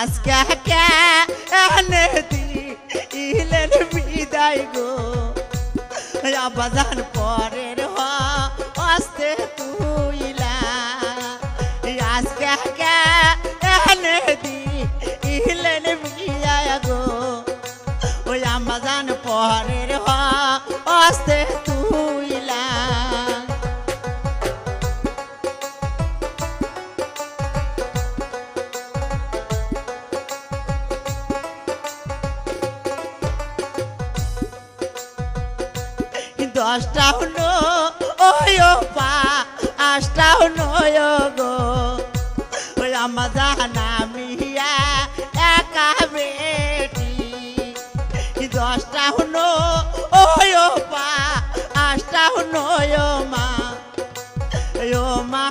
আজকে কে এনে দি বিদায় গো। আবাজান পরের হ, আস্তে তুইলা আজকে কে এনে দি বিদায় গো। ওই আমাজান পরের হ, আস্তে তুইলা দশটা হলো, ওই ও পা আটটা হলো গো জানা মিয়া একা বেটি। দশটা হলো পা আটটা হলো মা ও মা